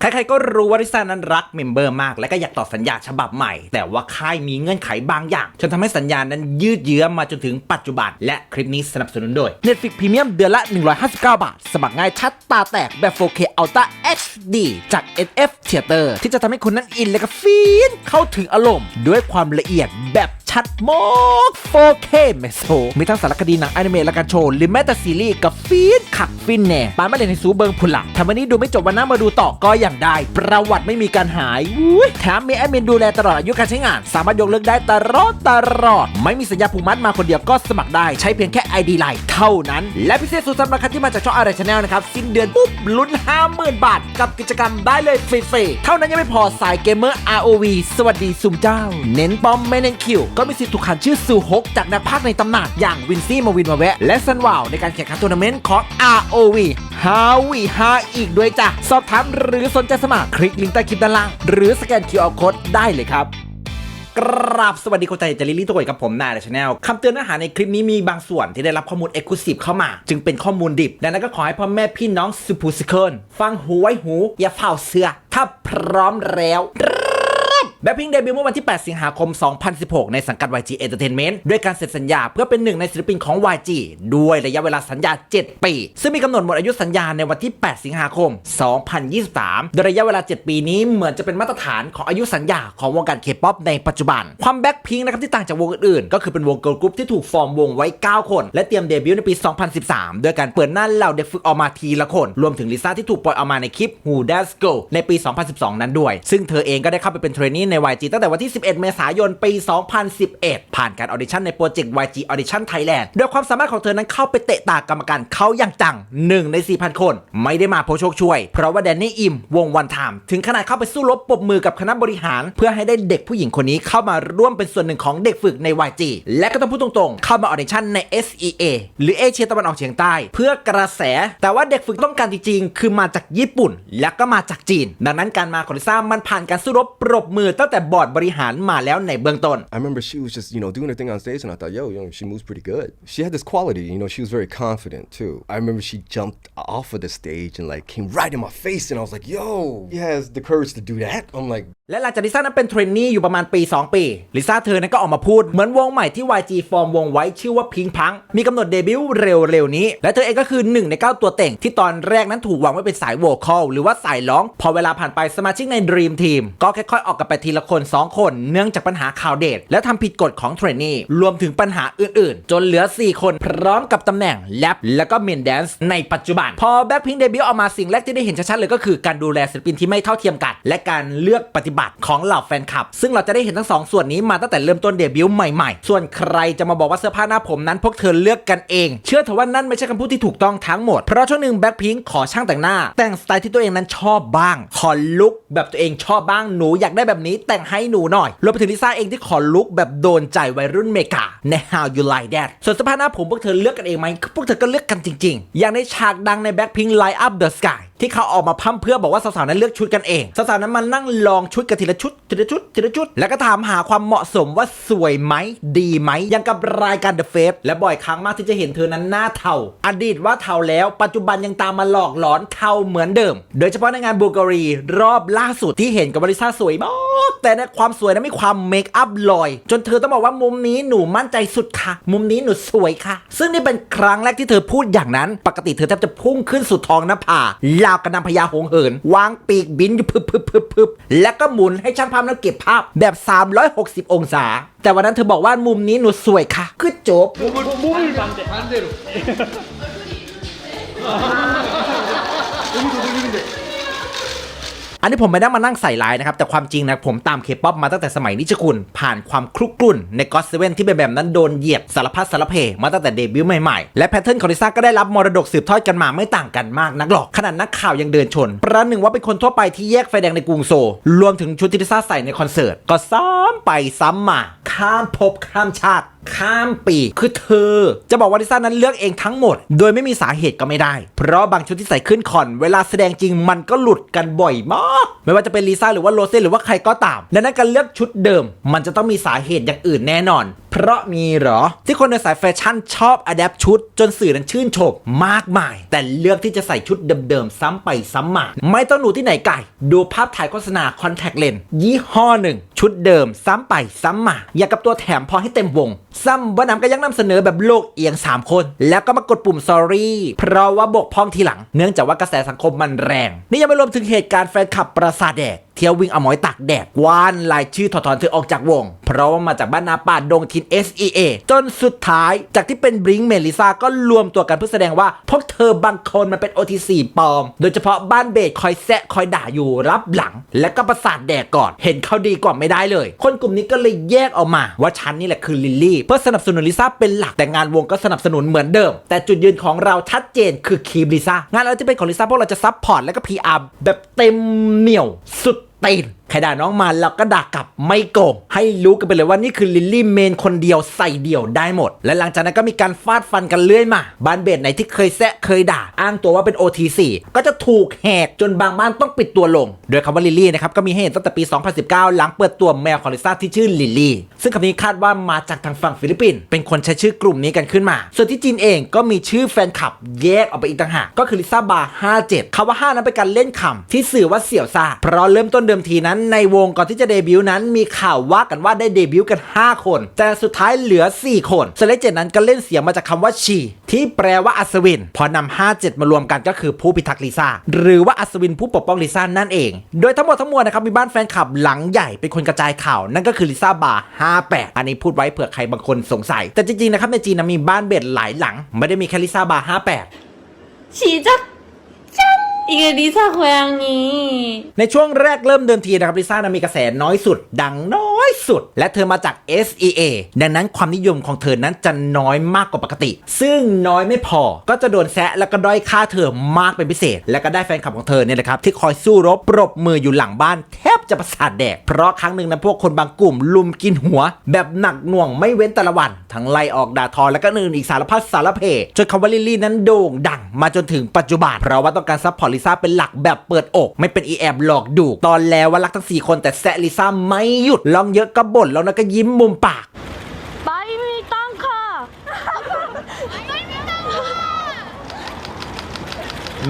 ใครๆก็รู้ว่าลิซ่านั้นรักเมมเบอร์มาก และก็อยากต่อสัญญาฉบับใหม่ แต่ว่าค่ายมีเงื่อนไขบางอย่าง จนทำให้สัญญานั้นยืดเยื้อมาจนถึงปัจจุบัน และคลิปนี้สนับสนุนโดย Netflix Premium เดือนละ 159 บาท สมัครง่ายชัดตาแตกแบบ 4K Ultra HD จาก NF Theater ที่จะทำให้คุณนั้นอินและก็ฟีนเข้าถึงอารมณ์ ด้วยความละเอียดแบบชัดมาก 4K เมโซมีทั้งสารคดีหนังอนิเมะและการโชว์หรือแม้แต่ซีรีส์กับฟีนขักฟินแน่ปานมาเล่นในซูเบิงพุนหลักทำวันนี้ดูไม่จบวันหน้ามาดูต่อก็อย่างได้ ประวัติไม่มีการหายแถมมีแอดมินดูแลตลอดอายุการใช้งาน สามารถยกเลิกได้ตลอดตลอด ไม่มีสัญญาผูกมัดมาคนเดียวก็สมัครได้ใช้เพียงแค่ ID Line เท่านั้น และพิเศษสุดสำหรับใครที่มาจากช่องอะไรชาแนลนะครับ สิ้นเดือนปุ๊บลุ้น 50,000 บาท กับกิจกรรมได้เลยฟรีๆเท่านั้นยังไม่พอสายเกมเมอร์ ROV สวัสดีซุมเจ้า เน้นป้อมไม่เน้นคิว ก็มีสิทธิ์ถูกขันชื่อซูฮกจากนักพากในตำนานอย่างวินซี่มาวินมาแวะ และซันวาวในการแข่งขันทัวร์นาเมนต์ของ ROV ฮาวีฮาอีกด้วยจ้ะสอบถามหรือสนใจสมัครคลิกลิงก์ใต้คลิปด้านล่าง หรือสแกน QR Code ได้เลยครับกราบสวัสดีคนใจจะลิลลี่ตัวกกับผมนายและชาแนลคำเตือนเนื้อหาในคลิปนี้มีบางส่วนที่ได้รับข้อมูลเอ็กซ์คลูซีฟเข้ามา จึงเป็นข้อมูลดิบ ดังนั้นก็ขอให้พ่อแม่พี่น้องสุภูสิเคิลฟังหูไว้หู อย่าเฝ้าเสือ ถ้าพร้อมแล้ว แบ็คพิงเดบิวต์เมื่อวันที่ 8 สิงหาคม 2016 ในสังกัด YG Entertainment ด้วยการเซ็นสัญญาเพื่อเป็นหนึ่งในศิลปินของ YG ด้วยระยะเวลาสัญญา 7 ปี ซึ่งมีกำหนดหมดอายุสัญญาในวันที่ 8 สิงหาคม 2023 โดยระยะเวลา 7 ปีนี้เหมือนจะเป็นมาตรฐานของอายุสัญญาของวงการเคป๊อปในปัจจุบัน ความแบ็คพิงนะครับที่ต่างจากวงอื่นๆ ก็คือเป็นวงเกิร์ลกรุ๊ปที่ถูกฟอร์มวงไว้ 9 คน และเตรียมเดบิวต์ในปี 2013โดยการเปิดหน้าเหล่าเด็กฝึกออกมาทีละคน รวมถึงลิซ่าที่ถูกปล่อยออกมาในคลิป Who That's Go ในปี 2012 นั้นด้วย ซึ่งเธอเองก็ได้เข้าไปเป็นเทรนนีใน YG ตั้งแต่วันที่ 11 เมษายน ปี 2011 ผ่านการออดิชั่นในโปรเจกต์ YG Audition Thailand โดยความสามารถของเธอนั้นเข้าไปเตะตากรรมการเขาอย่างจัง1ใน 4,000 คน ไม่ได้มาเพราะโชคช่วย เพราะว่าแดนนี่อิม วงวันไทม์ถึงขนาดเข้าไปสู้รบปรบมือกับคณะบริหาร เพื่อให้ได้เด็กผู้หญิงคนนี้เข้ามาร่วมเป็นส่วนหนึ่งของเด็กฝึกใน YG และก็ต้องพูดตรงๆ เข้ามาออดิชั่นใน SEA หรือเอเชียตะวันออกเฉียงใต้ เพื่อกระแส แต่ว่าเด็กฝึกต้องการจริงๆคือมาจากญี่ปุ่น และก็มาจากจีน ดังนั้นการมาของลิซ่ามันผ่านการสู้รบปรบมือตั้งแต่บอร์ดบริหารมาแล้วในเบื้องต้น I remember she was just, you know, doing her thing on stage, and I thought, yo, yo, she moves pretty good. She had this quality, you know, she was very confident too. I remember she jumped off of the stage and like came right in my face, and I was like, yo, he has the courage to do that. I'm like, และหลังจากลิซ่านั้นเป็นเทรนนี่อยู่ประมาณปี 2 ปีลิซ่าเธอนั้นก็ออกมาพูดเหมือนวงใหม่ที่ YG ฟอร์มวงไว้ชื่อว่าพิงพังมีกำหนดเดบิวต์เร็วๆนี้ และเธอเองก็คือหนึ่งใน 9 ตัวเต่ง ที่ตอนแรกนั้นถูกวางไว้เป็นสายโวคอลหรือว่าสายร้อง พอเวลาผ่านไปสมาชิกใน Dream Team ก็ค่อยๆออกกันไปทีละคน 2 คนเนื่องจากปัญหาข่าวเดทและทำผิดกฎของเทรนนี่รวมถึงปัญหาอื่นๆ จนเหลือ 4 คนพร้อมกับตำแหน่งแรปและก็เมนแดนซ์ในปัจจุบัน พอแบ็คพิงเดบิวต์ออกมาสิ่งแรกที่ได้เห็นชัดๆเลยก็คือการดูแลศิลปินที่ไม่เท่าเทียมกัน และการเลือกปฏิบัติของเหล่าแฟนคลับ ซึ่งเราจะได้เห็นทั้งสองส่วนนี้มาตั้งแต่เริ่มต้นเดบิวต์ใหม่ๆ ส่วนใครจะมาบอกว่าเสื้อผ้าหน้าผมนั้นพวกเธอเลือกกันเอง เชื่อเถอะว่านั่นไม่ใช่คำพูดที่ถูกต้องทั้งหมด เพราะช่วงหนึ่งแบ็คพิงขอช่างแต่งหน้า แต่งสไตล์ที่ตัวเองนั้นชอบบ้าง ขอลุคแบบตัวเองชอบบ้างหนูอยากได้แบบนี้แต่งให้หนูหน่อยรวมไปถึงลิซ่าเองที่ขอลุคแบบโดนใจวัยรุ่นเมกาใน How You Like That ส่วนสภาพหน้าผมพวกเธอเลือกกันเองไหมพวกเธอก็เลือกกันจริง ๆ อย่างในฉากดังใน Blackpink Light Up the Sky ที่เขาออกมาพั่มเพื่อบอกว่าสาวๆนั้นเลือกชุดกันเองสาวๆนั้นมานั่งลองชุดกันทีละชุดทีละชุดทีละชุด แล้วก็ถามหาความเหมาะสมว่าสวยไหมดีไหมยังกับรายการ The Face และบ่อยครั้งมากที่จะเห็นเธอนั้นหน้าเทาอดีตว่าเทาแล้ว ปัจจุบันยังตามมาหลอกหลอนเทาเหมือนเดิม โดยเฉพาะในงานบูการีรอบล่าสุดที่เห็นกับบริษัทสวยมากแต่ในความสวยนั้นมีความเมคอัพลอย จนเธอต้องบอกว่ามุมนี้หนูมั่นใจสุดค่ะ มุมนี้หนูสวยค่ะ ซึ่งนี่เป็นครั้งแรกที่เธอพูดอย่างนั้น ปกติเธอแทบจะพุ่งขึ้นสู่ท้องหน้าผาลาวกับนางพญาหงเหิน วางปีกบินอยู่พึบพึบพึบพึบแล้วก็หมุนให้ช่างภาพนั้นเก็บภาพแบบ 360 องศา แต่วันนั้นเธอบอกว่ามุมนี้หนูสวยค่ะ คือจบ 몸을 반대 반대로 여기도 돌리는데 อันนี้ผมไม่ได้มานั่งใส่ร้ายนะครับ แต่ความจริงนะผมตามเคป๊อปมาตั้งแต่สมัยนิชคุณ ผ่านความคลุกกลุ่นในก็อตเซเว่นที่เป็นแบบนั้นโดนเหยียบสารพัดสารเพมาตั้งแต่เดบิวต์ใหม่ๆ และแพทเทิร์นของลิซ่าก็ได้รับมรดกสืบทอดกันมาไม่ต่างกันมากนักหรอกขนาดนักข่าวยังเดินชน ประหนึ่งว่าเป็นคนทั่วไปที่แยกไฟแดงในกรุงโซลรวมถึงชุดที่ลิซ่าใส่ในคอนเสิร์ต ก็ซ้ำไปซ้ำมา ข้ามภพข้ามชาติ ข้ามปีกคือเธอ จะบอกว่าลิซ่านั้นเลือกเองทั้งหมด โดยไม่มีสาเหตุก็ไม่ได้ เพราะบางชุดที่ใส่ขึ้นคอน เวลาแสดงจริงมันก็หลุดกันบ่อยมากไม่ว่าจะเป็นลิซ่าหรือว่าโรเซ่หรือว่าใครก็ตามดังนั้นการเลือกชุดเดิม มันจะต้องมีสาเหตุอย่างอื่นแน่นอน ราะมีเหรอ ที่คนในสายแฟชั่นชอบอัดแอปชุด จนสื่อนั้นชื่นชมมากมาย แต่เลือกที่จะใส่ชุดเดิมๆ ซ้ำไปซ้ำมา ไม่ต้องดูที่ไหนไกลดูภาพถ่ายโฆษณาคอนแทคเลนส์ยี่ห้อหนึ่ง ชุดเดิมซ้ำไปซ้ำมา อยากกับตัวแถมพอให้เต็มวง ซ้ำว่านำก็ยังนำเสนอแบบโลกเอียง 3 คน แล้วก็มากดปุ่ม sorry เพราะว่าบกพร่องทีหลัง เนื่องจากว่ากระแสสังคมมันแรง นี่ยังไม่รวมถึงเหตุการณ์แฟนคลับประสาทแดก เที่ยววิ่งเอาหมอยตักแดกวานลายชื่อถอดถอนเธอออกจากวง เพราะว่ามาจากบ้านนาป่าดงทิน SEA จนสุดท้ายจากที่เป็นบริงเมลิซาก็รวมตัวกันเพื่อแสดงว่าพวกเธอบางคนมันเป็น OT4 ปลอม โดยเฉพาะบ้านเบสคอยแซะคอยด่าอยู่รับหลัง และก็ประสาทแดกก่อน เห็นเขาดีกว่าไม่ได้เลย คนกลุ่มนี้ก็เลยแยกออกมา ว่าฉันนี่แหละคือลิลลี่เพื่อสนับสนุนลิซ่าเป็นหลักแต่งานวงก็สนับสนุนเหมือนเดิม แต่จุดยืนของเราชัดเจนคือคีมลิซ่างานอะไรที่เป็นของลิซ่าพวกเราจะซับพอร์ตและก็ PR แบบเต็มเหนียวสุด ตีน ใครด่าน้องมาเราก็ด่ากลับไม่โกงให้รู้กันไปเลยว่านี่คือลิลลี่เมนคนเดียวใส่เดี่ยวได้หมด และหลังจากนั้นก็มีการฟาดฟันกันเรื่อยมาบ้านเบสไหนที่เคยแซะเคยด่า อ้างตัวว่าเป็น OT4 ก็จะถูกแหกจนบางบ้านต้องปิดตัวลง โดยคำว่าลิลลี่นะครับก็มีให้เห็นตั้งแต่ปี 2019 หลังเปิดตัวแมวของลิซ่าที่ชื่อลิลลี่ซึ่งคำนี้คาดว่ามาจากทางฝั่งฟิลิปปินส์เป็นคนใช้ชื่อกลุ่มนี้กันขึ้นมา ส่วนที่จีนเองก็มีชื่อแฟนคลับแยกออกไปอีกต่างหากก็คือลิซ่าบาร์57คำว่า 5 นั้นเป็นการเล่นคำที่สื่อว่าเสี่ยวซ่าเพราะเริ่มต้นเดิมทีนั้นในวงก่อนที่จะเดบิวต์นั้นมีข่าวว่ากันว่าได้เดบิวต์กัน 5 คน แต่สุดท้ายเหลือ 4 คนเสเลเจตนั้นก็เล่นเสียงมาจากคำว่าชีที่แปลว่าอัศวิน พอนำ57 มารวมกันก็คือผู้พิทักษ์ลิซ่าหรือว่าอัศวินผู้ปกป้องลิซ่านั่นเอง โดยทั้งหมดทั้งมวลนะครับมีบ้านแฟนคลับหลังใหญ่เป็นคนกระจายข่าวนั่นก็คือลิซ่าบาร์58 อันนี้พูดไว้เผื่อใครบางคนสงสัย แต่จริงๆนะครับในจีนนะมีบ้านเบ็ดหลายหลัง ไม่ได้มีแค่ลิซ่าบาร์58시 อีกลิซ่าควงนี้ ในช่วงแรกเริ่มเดิมทีนะครับลิซ่านะมีกระแสน้อยสุด ดังน้อยสุด และเธอมาจาก SEA ดังนั้นความนิยมของเธอนั้นจะน้อยมากกว่าปกติ ซึ่งน้อยไม่พอก็จะโดนแซะแล้วก็ด้อยค่าเธอมากเป็นพิเศษ และก็ได้แฟนคลับของเธอเนี่ยแหละครับที่คอยสู้รบปรบมืออยู่หลังบ้าน แทบจะประสาทแดก เพราะครั้งหนึ่งนะพวกคนบางกลุ่ม ลุมกินหัว แบบหนักหน่วงไม่เว้นแต่ละวัน ทั้งไล่ออกด่าทอแล้วก็อื่นอีกสารพัดสารเพจจนคำว่าลิลลี่นั้นโด่งดังมาจนถึงปัจจุบันเพราะว่าต้องการซัพพอร์ตลิซ่าเป็นหลักแบบเปิดอก ไม่เป็นอีแอบหลอกดูตอนแล้วว่ารักทั้ง4คนแต่แซะลิซ่าไม่หยุดลองเยอะก็บ่นแล้วนะก็ยิ้มมุมปาก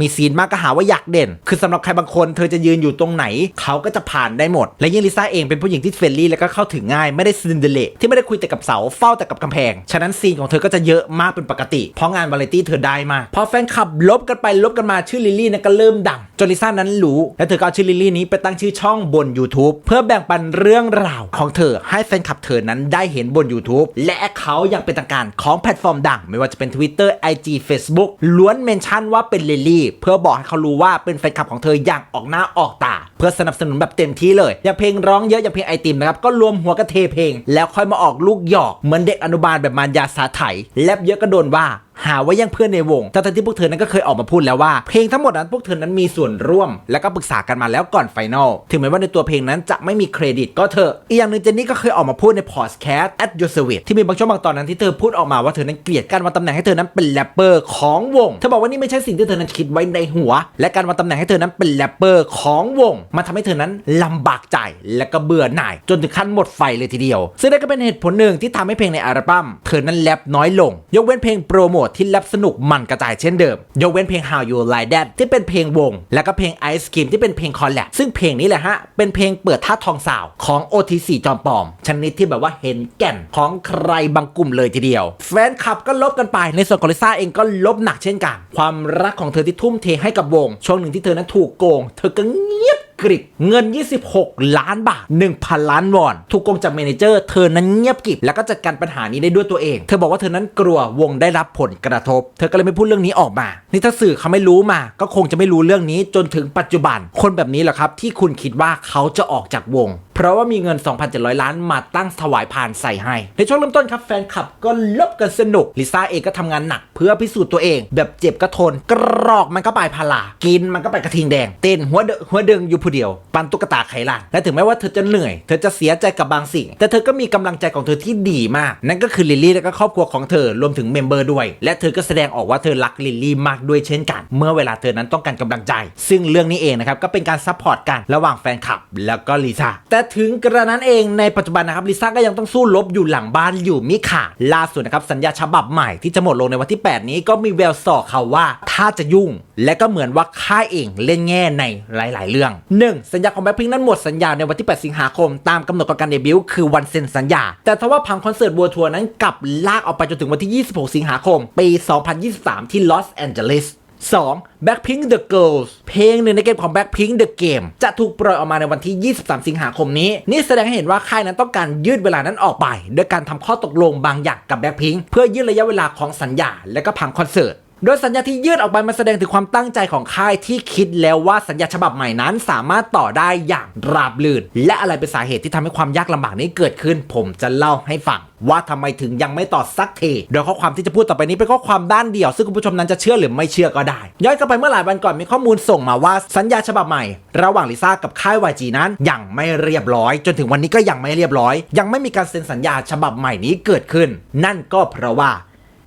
มีซีนมากก็หาว่าอยากเด่น คือสำหรับใครบางคนเธอจะยืนอยู่ตรงไหน เขาก็จะผ่านได้หมด และยิ่งลิซ่าเองเป็นผู้หญิงที่เฟรนลี่และก็เข้าถึงง่ายไม่ได้ซินเดเรลที่ไม่ได้คุยแต่กับเสาเฝ้าแต่กับกำแพง ฉะนั้นซีนของเธอก็จะเยอะมากเป็นปกติ เพราะงานวาไรตี้เธอได้มากพอแฟนคลับลบกันไปลบกันมาชื่อลิลลี่นั้นก็เริ่มดังจนลิซ่านั้นรู้ และเธอก็เอาชื่อลิลลี่นี้ไปตั้งชื่อช่องบน YouTube เพื่อแบ่งปันเรื่องราวของเธอให้แฟนคลับเธอนั้นได้เห็นบน YouTube และเขาอยังเป็นทางการของแพลตฟอร์มดัง ไม่ว่าจะเป็น Twitter IG Facebook ล้วนเมนชั่นว่าเป็นลิลลี่เพื่อบอกให้เขารู้ว่าเป็นแฟนคลับของเธออย่างออกหน้าออกตา เพื่อสนับสนุนแบบเต็มที่เลยอย่างเพลงร้องเยอะอย่างเพลงไอติมนะครับก็รวมหัวกระเทเพลง แล้วค่อยมาออกลูกหยอกเหมือนเด็กอนุบาลแบบมารยาสาไถแลบเยอะก็โดนว่า หาว่าย่งเพื่อนในวงทั้งที่พวกเธอนั้นก็เคยออกมาพูดแล้วว่า เพลงทั้งหมดนั้นพวกเธอนั้นมีส่วนร่วม และก็ปรึกษากันมาแล้วก่อนไฟนอลถึงแม้ว่าในตัวเพลงนั้นจะไม่มีเครดิตก็เถอะอีกอย่างหนึ่งเจนนี่ก็เคยออกมาพูดในพอดแคสต์ at your service ที่มีบางช่วงบางตอนนั้นที่เธอพูดออกมาว่าเธอนั้นเกลียดการวางตำแหน่งให้เธอนั้นเป็นแรปเปอร์ของวงเธอบอกว่านี่ไม่ใช่สิ่งที่เธอนั้นคิดไว้ในหัว และการวางตำแหน่งให้เธอนั้นเป็นแรปเปอร์ของวงมันทำให้เธอนั้นลำบากใจและก็เบื่อหน่าย จนถึงขั้นหมดไฟเลยทีเดียว ซึ่งนั่นก็เป็นเหตุผลหนึ่งที่ทำให้เพลงในอัลบั้มเธอนั้นแรปน้อยลง ยกเว้นเพลงโปรโมทที่แรปสนุกมันกระจายเช่นเดิม ยกเว้นเพลง How You Like That ที่เป็นเพลงวง แล้วก็เพลง Ice Cream ที่เป็นเพลงคอลแลบซึ่งเพลงนี้แหละฮะ เป็นเพลงเปิดท่าทองสาวของ OT4 จอมปลอม ชนิดที่แบบว่าเห็นแก่นของใครบางกลุ่มเลยทีเดียว แฟนคลับก็ลบกันไปในส่วนของลิซ่าเองก็ลบหนักเช่นกัน ความรักของเธอที่ทุ่มเทให้กับวง ช่วงหนึ่งที่เธอนั้นถูกโกง เธอก็เงียบ กริบเงิน 26 ล้านบาท 1,000 ล้านวอน ถูกโกงจากเมนเจอร์ เธอนั้นเงียบกิบแล้วก็จัดการปัญหานี้ได้ด้วยตัวเอง เธอบอกว่าเธอนั้นกลัววงได้รับผลกระทบ เธอก็เลยไม่พูดเรื่องนี้ออกมา นี่ถ้าสื่อเขาไม่รู้มา ก็คงจะไม่รู้เรื่องนี้จนถึงปัจจุบัน คนแบบนี้แหละครับที่คุณคิดว่าเขาจะออกจากวง เพราะว่ามีเงิน 2,700 ล้านมาตั้งถวายผ่านใส่ให้ ในช่วงเริ่มต้นครับแฟนคลับก็ลบกันสนุก ลิซ่าเองก็ทำงานหนักเพื่อพิสูจน์ตัวเอง แบบเจ็บก็ทน กรอกมันก็ไปพารากินมันก็ไปกระทิงแดง เต้นหัวเดหัวเดิงอยู่ผู้เดียว ปันตุ๊กตาไขลานและถึงแม้ว่าเธอจะเหนื่อย เธอจะเสียใจกับบางสิ่ง แต่เธอก็มีกำลังใจของเธอที่ดีมาก นั่นก็คือลิลลี่และก็ครอบครัวของเธอรวมถึงเมมเบอร์ด้วย และเธอก็แสดงออกว่าเธอรักลิลลี่มากด้วยเช่นกัน เมื่อเวลาเธอนั้นต้องการกำลังใจ ซึ่งเรื่องนี้เองนะครับก็เป็นการซัพพอร์ตกันระหว่างแฟนคลับแล้วก็ลิซ่าแต่ถึงกระนั้นเองในปัจจุบันนะครับลิซ่าก็ยังต้องสู้รบอยู่หลังบ้านอยู่มิค่ะล่าสุดนะครับสัญญาฉบับใหม่ที่จะหมดลงในวันที่ 8 นี้ก็มีแววส่อเขาว่าถ้าจะยุ่ง และก็เหมือนว่าค่ายเองเล่นแง่ในหลาย ๆ เรื่อง 1. สัญญาของแบ็คพิงนั้นหมดสัญญาในวันที่ 8 สิงหาคม ตามกำหนดของการเดบิวต์คือวันเซ็นสัญญา แต่ทว่าพังคอนเสิร์ตบัวทัวร์นั้นกลับลากออกไปจนถึงวันที่ 26 สิงหาคม ปี 2023 ที่ลอสแอนเจลิส 2. Blackpink The Girls เพลงหนึ่งในเกมของ Blackpink The Game จะถูกปล่อยออกมาในวันที่ 23 สิงหาคมนี้ นี่แสดงให้เห็นว่าค่ายนั้นต้องการยืดเวลานั้นออกไปด้วยการทำข้อตกลงบางอย่างกับ Blackpink เพื่อยืดระยะเวลาของสัญญา และก็พังคอนเสิร์ต โดยสัญญาที่ยืดออกไปมันแสดงถึงความตั้งใจของค่ายที่คิดแล้วว่าสัญญาฉบับใหม่นั้น สามารถต่อได้อย่างราบรื่น และอะไรเป็นสาเหตุที่ทำให้ความยากลำบากนี้เกิดขึ้น ผมจะเล่าให้ฟังว่าทำไมถึงยังไม่ต่อสักทีโดยข้อความที่จะพูดต่อไปนี้เป็นข้อความด้านเดียว ซึ่งคุณผู้ชมนั้นจะเชื่อหรือไม่เชื่อก็ได้ ย้อนกลับไปเมื่อหลายวันก่อนมีข้อมูลส่งมาว่าสัญญาฉบับใหม่ ระหว่างลิซ่ากับค่าย YG นั้นยังไม่เรียบร้อย จนถึงวันนี้ก็ยังไม่เรียบร้อย ยังไม่มีการเซ็นสัญญาฉบับใหม่นี้เกิดขึ้น นั่นก็เพราะว่า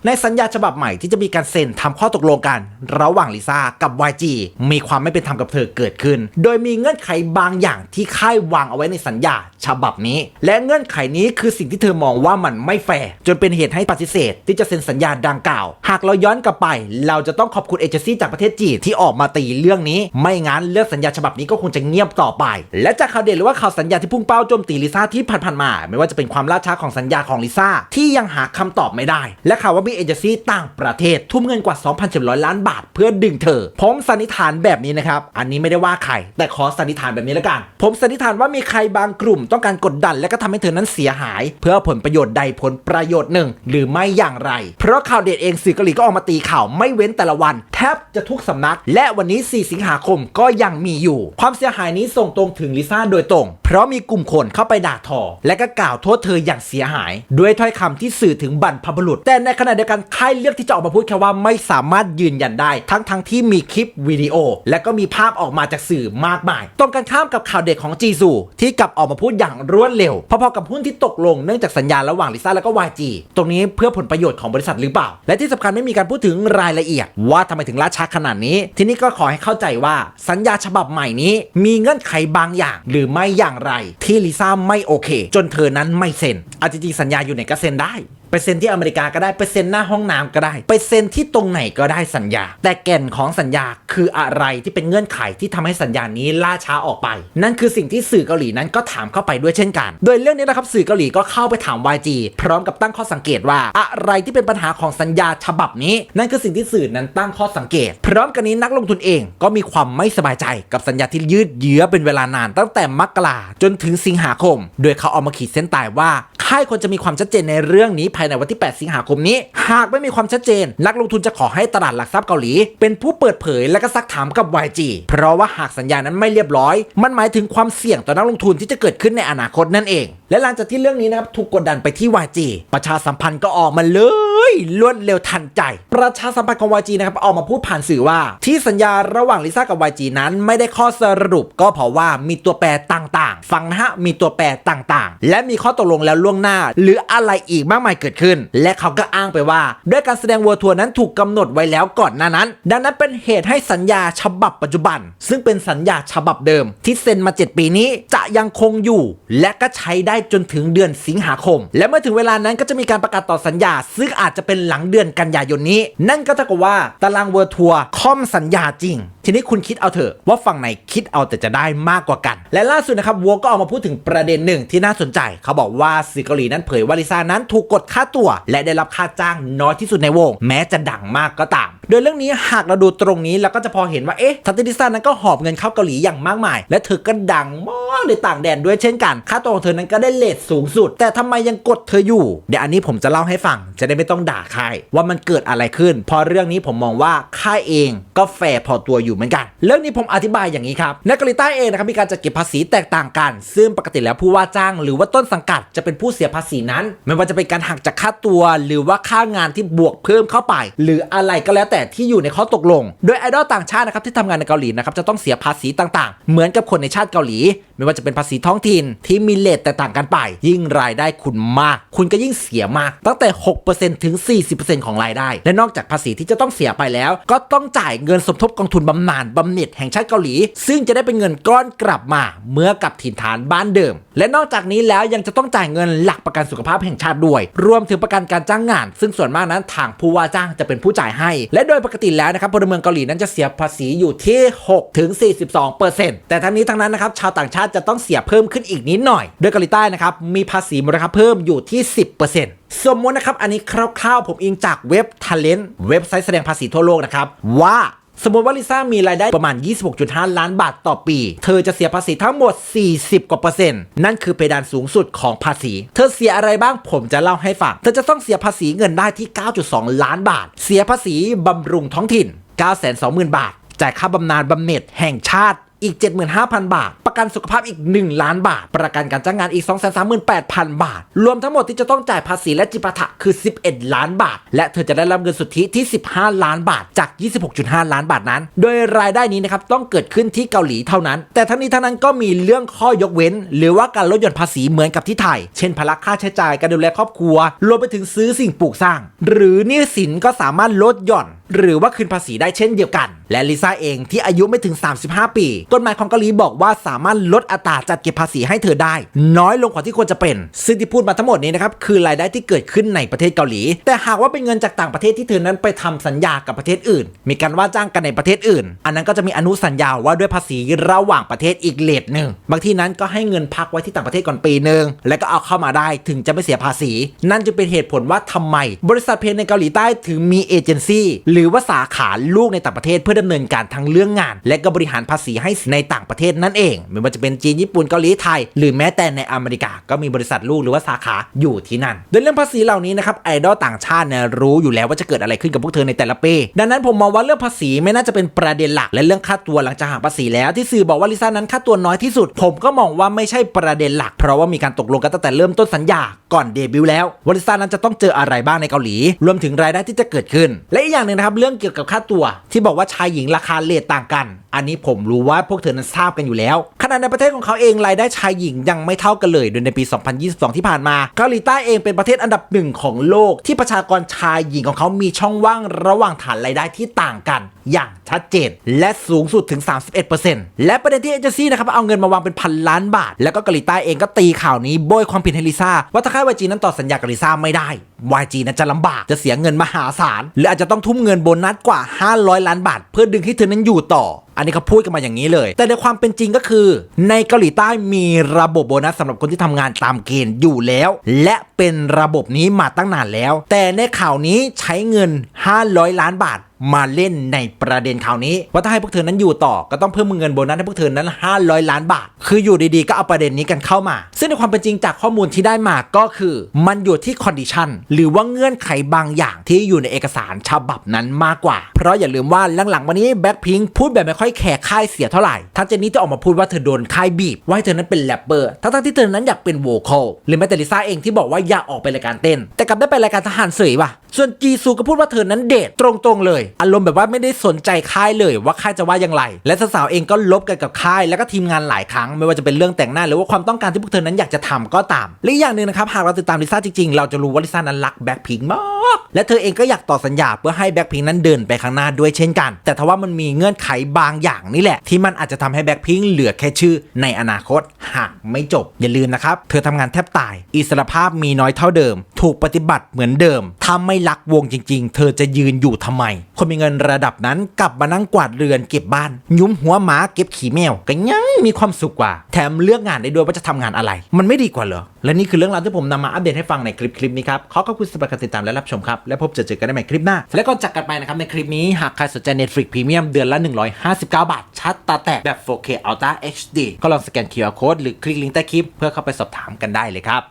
ในสัญญาฉบับใหม่ที่จะมีการเซ็นทำข้อตกลงกัน ระหว่างลิซ่ากับ YG มีความไม่เป็นธรรมกับเธอเกิดขึ้น โดยมีเงื่อนไขบางอย่างที่ค่ายวางเอาไว้ในสัญญาฉบับนี้ และเงื่อนไขนี้คือสิ่งที่เธอมองว่ามันไม่แฟร์จนเป็นเหตุให้ปฏิเสธ ที่จะเซ็นสัญญาดังกล่าว หากเราย้อนกลับไป เราจะต้องขอบคุณเอเจนซี่จากประเทศจีนที่ออกมาตีเรื่องนี้ ไม่งั้นเรื่องสัญญาฉบับนี้ก็คงจะเงียบต่อไป และจากข่าวเด่นหรือว่าข่าวสัญญาที่พุ่งเป้าโจมตีลิซ่าที่ผ่านๆมา ไม่ว่าจะเป็นความล่าช้าของสัญญาของลิซ่าที่ยังหาคำตอบไม่ได้ และข่าวว่ามีเอเจนซี่ต่างประเทศ ทุ่มเงินกว่า 2,700 ล้านบาท เพื่อดึงเธอ ผมสันนิษฐานแบบนี้นะครับ อันนี้ไม่ได้ว่าใคร แต่ขอสันนิษฐานแบบนี้แล้วกัน ผมสันนิษฐานว่ามีใครบางกลุ่มต้องการกดดันและก็ทำให้เธอนั้นเสียหาย เพื่อผลประโยชน์ใดผลประโยชน์หนึ่ง หรือไม่อย่างไร เพราะข่าวเด็ดเองสื่อเกาหลีก็ออกมาตีข่าวไม่เว้นแต่ละวัน แทบจะทุกสำนัก และวันนี้ 4 สิงหาคมก็ยังมีอยู่ ความเสียหายนี้ส่งตรงถึงลิซ่าโดยตรง เพราะมีกลุ่มคนเข้าไปด่าทอ และก็กล่าวโทษเธออย่างเสียหาย ด้วยถ้อยคำที่สื่อถึงบรรพบุรุษแต่ในขณะดียวกันค่ายเลือกที่จะออกมาพูดแค่ว่าไม่สามารถยืนยันได้ ทั้งทั้งที่มีคลิปวิดีโอ และก็มีภาพออกมาจากสื่อมากมาย ตรงกันข้ามกับข่าวเด็ดของจีซูที่กลับออกมาพูดอย่างรวดเร็วพอๆกับหุ้นที่ตกลงเนื่องจากสัญญาระหว่างลิซ่าและก็ YG ตรงนี้เพื่อผลประโยชน์ของบริษัทหรือเปล่า และที่สำคัญไม่มีการพูดถึงรายละเอียด ว่าทำไมถึงล่าช้าขนาดนี้ ทีนี้ก็ขอให้เข้าใจว่าสัญญาฉบับใหม่นี้ มีเงื่อนไขบางอย่าง หรือไม่อย่างไร ที่ลิซ่าไม่โอเค จนเธอนั้นไม่เซ็นอาจจริงสัญญาอยู่ไหนก็เซ็นได้ ไปเซ็นที่อเมริกาก็ได้ไปเซ็นหน้าห้องน้ำก็ได้ ไปเซ็นที่ตรงไหนก็ได้สัญญา แต่แก่นของสัญญาคืออะไรที่เป็นเงื่อนไขที่ทำให้สัญญานี้ล่าช้าออกไป นั่นคือสิ่งที่สื่อเกาหลีนั้นก็ถามเข้าไปด้วยเช่นกัน โดยเรื่องนี้นะครับสื่อเกาหลีก็เข้าไปถาม YG พร้อมกับตั้งข้อสังเกตว่า อะไรที่เป็นปัญหาของสัญญาฉบับนี้ นั่นคือสิ่งที่สื่อนั้นตั้งข้อสังเกต พร้อมกันนี้นักลงทุนเองก็มีความไม่สบายใจกับสัญญาที่ยืดเยื้อเป็นเวลานานตั้งแต่มกราจนถึงสิงหาคม โดยเขาเอามาขีดเส้นตายว่าค่ายควรจะมีความชัดเจนในเรื่องนี้ภยในวันที่ 8 สิงหาคมนี้ หากไม่มีความชัดเจน นักลงทุนจะขอให้ตลาดหลักทรัพย์เกาหลี เป็นผู้เปิดเผยและก็ซักถามกับ YG เพราะว่าหากสัญญานั้นไม่เรียบร้อย มันหมายถึงความเสี่ยงต่อนักลงทุนที่จะเกิดขึ้นในอนาคตนั่นเอง และหลังจากที่เรื่องนี้นะครับถูกกดดันไปที่ YG ประชาสัมพันธ์ก็ออกมาเลย ยรวดเร็วทันใจ ประชาสัมพันธ์ของ YG นะครับออกมาพูดผ่านสื่อว่า ที่สัญญาระหว่างลิซ่ากับ YG นั้นไม่ได้ข้อสรุป ก็เพราะว่ามีตัวแปรต่างๆ ฟังนะฮะมีตัวแปรต่างๆ และมีข้อตกลงแล้วล่วงหน้า หรืออะไรอีกมากมายเกิดขึ้น และเขาก็อ้างไปว่า ด้วยการแสดงวัวทัวร์นั้นถูกกำหนดไว้แล้วก่อนหน้านั้น ดังนั้นเป็นเหตุให้สัญญาฉบับปัจจุบัน ซึ่งเป็นสัญญาฉบับเดิม ที่เซ็นมา 7 ปีนี้จะยังคงอยู่ และก็ใช้ได้จนถึงเดือนสิงหาคม และเมื่อถึงเวลานั้นก็จะมีการประกาศต่อสัญญาซึ่งอาจจะเป็นหลังเดือนกันยายนนี้ นั่นก็เท่ากับว่าตารางเวอร์ทัวร์คอมสัญญาจริง ทีนี้คุณคิดเอาเถอะว่าฝั่งไหนคิดเอาแต่จะได้มากกว่ากัน และล่าสุดนะครับวัวก็ออกมาพูดถึงประเด็นหนึ่งที่น่าสนใจ เขาบอกว่าสื่อเกาหลีนั้นเผยว่าลิซ่านั้นถูกกดค่าตัว และได้รับค่าจ้างน้อยที่สุดในวง แม้จะดังมากก็ตาม โดยเรื่องนี้หากเราดูตรงนี้เราก็จะพอเห็นว่าเอ๊ะทัตติลิซ่านั้นก็หอบเงินเข้าเกาหลีอย่างมากมาย และเธอก็ดังมากในต่างแดนด้วยเช่นกัน ค่าตัวของเธอนั้นก็ได้เลทสูงสุด แต่ทำไมยังกดเธออยู่ เดี๋ยวอันนี้ผมจะเล่าให้ฟังจะได้ไม่ต้องด่าค่ายว่ามันเกิดอะไรขึ้นพราะเรื่องนี้ผมมองว่าค่ายเองก็แฟร์พอตัวอยู่เหมือนกัน เรื่องนี้ผมอธิบายอย่างนี้ครับในเกาหลีใต้เองนะครับมีการจัดเก็บภาษีแตกต่างกัน ซึ่งปกติแล้วผู้ว่าจ้างหรือว่าต้นสังกัดจะเป็นผู้เสียภาษีนั้น ไม่ว่าจะเป็นการหักจากค่าตัว หรือว่าค่างานที่บวกเพิ่มเข้าไป หรืออะไรก็แล้วแต่ที่อยู่ในข้อตกลง โดยไอดอลต่างชาตินะครับที่ทำงานในเกาหลีนะครับจะต้องเสียภาษีต่างๆ เหมือนกับคนในชาติเกาหลี ไม่ว่าจะเป็นภาษีท้องถิ่นที่มีเลทแตกต่างกันไป ยิ่งรายได้คุณมาก คุณก็ยิ่งเสียมาก ตั้งแต่ 6%ถึง 40%ของรายได้ และนอกจากภาษีที่จะต้องเสียไปแล้ว ก็ต้องจ่ายเงินสมทบกองทุนบำนาญบำเหน็จแห่งชาติเกาหลี ซึ่งจะได้เป็นเงินก้อนกลับมา เมื่อกลับถิ่นฐานบ้านเดิม และนอกจากนี้แล้วยังจะต้องจ่ายเงินหลักประกันสุขภาพแห่งชาติด้วย รวมถึงประกันการจ้างงาน ซึ่งส่วนมากนั้นทางผู้ว่าจ้างจะเป็นผู้จ่ายให้ และโดยปกติแล้วนะครับพลเมืองเกาหลีนั้นจะเสียภาษีอยู่ที่6ถึง42แต่ทั้งนี้ทั้งนั้นนะครับชาวต่างชาติจะต้องเสียเพิ่มขึ้นอีกนิดหน่อย โดยเกาหลีใต้นะครับมีภาษีมูลค่าเพิ่มอยู่ที่ 10%สมมตินะครับ อันนี้คร่าวๆ ผมอิงจากเว็บ Talent เว็บไซต์แสดงภาษีทั่วโลกนะครับ ว่าสมมติว่าลิซ่ามีรายได้ประมาณ 26.5 ล้านบาทต่อปี เธอจะเสียภาษีทั้งหมด 40 กว่าเปอร์เซ็นต์ นั่นคือเพดานสูงสุดของภาษี เธอเสียอะไรบ้างผมจะเล่าให้ฟัง เธอจะต้องเสียภาษีเงินได้ที่ 9.2 ล้านบาท เสียภาษีบำรุงท้องถิ่น 920,000 บาท จ่ายค่าบำนาญบำเหน็จแห่งชาติ อีก 75,000 บาท ประกันสุขภาพอีก 1 ล้านบาท ประกันการจ้างงานอีก 238,000 บาท รวมทั้งหมดที่จะต้องจ่ายภาษีและจิปาถะคือ 11 ล้านบาท และเธอจะได้รับเงินสุทธิที่ 15 ล้านบาทจาก 26.5 ล้านบาทนั้น โดยรายได้นี้นะครับต้องเกิดขึ้นที่เกาหลีเท่านั้น แต่ทั้งนี้ทั้งนั้นก็มีเรื่องข้อยกเว้น หรือว่าการลดหย่อนภาษีเหมือนกับที่ไทย เช่นภาระค่าใช้จ่ายการดูแลครอบครัวรวมไปถึงซื้อสิ่งปลูกสร้าง หรือหนี้สินก็สามารถลดหย่อน หรือว่าคืนภาษีได้เช่นเดียวกัน และลิซ่าเองที่อายุไม่ถึง 35 ปีกฎหมายของเกาหลีบอกว่าสามารถลดอัตราจัดเก็บภาษีให้เธอได้ น้อยลงกว่าที่ควรจะเป็น ซึ่งที่พูดมาทั้งหมดนี้นะครับคือรายได้ที่เกิดขึ้นในประเทศเกาหลี แต่หากว่าเป็นเงินจากต่างประเทศที่เธอนั้นไปทำสัญญากับประเทศอื่น มีการว่าจ้างกันในประเทศอื่น อันนั้นก็จะมีอนุสัญญาว่าด้วยภาษีระหว่างประเทศอีกเลทหนึ่งบางที่นั้นก็ให้เงินพักไว้ที่ต่างประเทศก่อนปีหนึ่งแล้วก็เอาเข้ามาได้ถึงจะไม่เสียภาษี นั่นจึงเป็นเหตุผลว่าทำไม บริษัทเพลงในเกาหลีใต้ถึงมีเอเจนซี่หรือว่าสาขาลูกในต่างประเทศเพื่อดำเนินการทั้งเรื่องงาน และก็บริหารภาษีให้ในต่างประเทศนั่นเอง ไม่ว่าจะเป็นจีนญี่ปุ่นเกาหลีไทย หรือแม้แต่ในอเมริกา ก็มีบริษัทลูกหรือว่าสาขาอยู่ที่นั่นโดยเรื่องภาษีเหล่านี้นะครับไอดอลต่างชาติเนี่ยรู้อยู่แล้วว่าจะเกิดอะไรขึ้นกับพวกเธอในแต่ละปีดังนั้นผมมองว่าเรื่องภาษีไม่น่าจะเป็นประเด็นหลักและเรื่องค่าตัวหลังจากหักภาษีแล้วที่สื่อบอกว่าลิซ่านั้นค่าตัวน้อยที่สุด ผมก็มองว่าไม่ใช่ประเด็นหลัก เพราะว่ามีการตกลงกันตั้งแต่เริ่มต้นสัญญาก่อนเดบิวต์แล้ววลิซ่านั้นจะต้องเจออะไรบ้างในเกาหลี รวมถึงรายได้ที่จะเกิดขึ้น และอีกอย่างหนึ่งนะครับเรื่องเกี่ยวกับค่าตัว ที่บอกว่าชายหญิงราคาเลทต่างกัน อันนี้ผมรู้ว่าพวกเธอนั้นทราบกันอยู่แล้วขณะในประเทศของเขาเองรายได้ชายหญิงยังไม่เท่ากันเลย โดยในปี 2022 ที่ผ่านมาเกาหลีใต้เองเป็นประเทศอันดับหนึ่งของโลก ที่ประชากรชายหญิงของเขามีช่องว่างระหว่างฐานรายได้ที่ต่างกัน อย่างชัดเจน และสูงสุดถึง 31%และประเด็นที่เอเจนซี่นะครับเอาเงินมาวางเป็นพันล้านบาท แล้วก็เกาหลีใต้เองก็ตีข่าวนี้โบยความผิดให้ลิซ่าว่าถ้าค่ายวจีนั้นต่อสัญญากับลิซ่าไม่ได้ YG นั้นจะลำบากจะเสียเงินมหาศาลหรืออาจจะต้องทุ่มเงินโบนัสกว่า 500 ล้านบาท เพื่อดึงให้เธอนั้นอยู่ต่ออันนี้เขาพูดกันมาอย่างนี้เลย แต่ในความเป็นจริงก็คือ ในเกาหลีใต้มีระบบโบนัสสำหรับคนที่ทำงานตามเกณฑ์อยู่แล้ว และเป็นระบบนี้มาตั้งนานแล้ว แต่ในข่าวนี้ใช้เงิน 500 ล้านบาท มาเล่นในประเด็นข่าวนี้ ว่าถ้าให้พวกเธอนั้นอยู่ต่อก็ต้องเพิ่มเงินโบนัสให้พวกเธอนั้น 500 ล้านบาท คืออยู่ดีๆ ก็เอาประเด็นนี้กันเข้ามา ซึ่งในความเป็นจริงจากข้อมูลที่ได้มาก็คือ มันอยู่ที่คอนดิชันหรือว่าเงื่อนไขบางอย่างที่อยู่ในเอกสารฉบับนั้นมากกว่า เพราะอย่าลืมว่าหลังๆวันนี้แบ็คพิงพูดแบบไม่ค่อยแคร์ค่ายเสียเท่าไหร่ทั้งเจนนี่จะออกมาพูดว่าเธอโดนค่ายบีบว่าให้เธอนั้นเป็นแรปเปอร์ทั้งๆที่เธอนั้นอยากเป็นโวคอลหรือแม้แต่ลิซ่าเองที่บอกว่าอยากออกไปรายการเต้น แต่กลับได้ไปรายการทหารเสยว่ะ ส่วนจีซูก็พูดว่าเธอนั้นเดทตรงๆเลย อารมณ์แบบว่าไม่ได้สนใจค่ายเลยว่าค่ายจะว่าอย่างไร และสาวๆเองก็ลบกันกับค่ายแล้วก็ทีมงานหลายครั้ง ไม่ว่าจะเป็นเรื่องแต่งหน้าหรือว่าความต้องการที่พวกเธอนั้นอยากจะทำก็ตามและอย่างหนึ่งนะครับหากเราติดตามลิซ่าจริงๆ เราจะรู้ว่าลิซ่านั้นรักแบ็คพิงมากและเธอเองก็อยากต่อสัญญาเพื่อให้แบ็คพิงนั้นเดินไปข้างหน้าด้วยเช่นกัน แต่ทว่ามันมีเงื่อนไขบางอย่างนี่แหละ ที่มันอาจจะทำให้แบ็คพิงเหลือแค่ชื่อในอนาคตหากไม่จบ อย่าลืมนะครับเธอทำงานแทบตาย อิสรภาพมีน้อยเท่าเดิม ถูกปฏิบัติเหมือนเดิมถ้าไม่รักวงจริง ๆ เธอจะยืนอยู่ทำไม คนมีเงินระดับนั้นกลับมานั่งกวาดเรือนเก็บบ้าน ยุ้มหัวหมาเก็บขี้แมวก็ยังมีความสุขกว่า แถมเลือกงานได้ด้วยว่าจะทำงานอะไร มันไม่ดีกว่าเหรอ และนี่คือเรื่องราวที่ผมนำมาอัปเดตให้ฟังในคลิปคลิปนี้ครับขอขอบคุณสำหรับการติดตามและรับชมครับและพบเจอเจอกันได้ใหม่คลิปหน้า และก่อนจากกันไปนะครับในคลิปนี้หากใครสนใจ Netflix Premium เดือนละ 159 บาท ชัดตาแตกแบบ 4K Ultra HD ก็ลองสแกน QR Code หรือคลิกลิงก์ใต้คลิปเพื่อเข้าไปสอบถามกันได้เลยครับ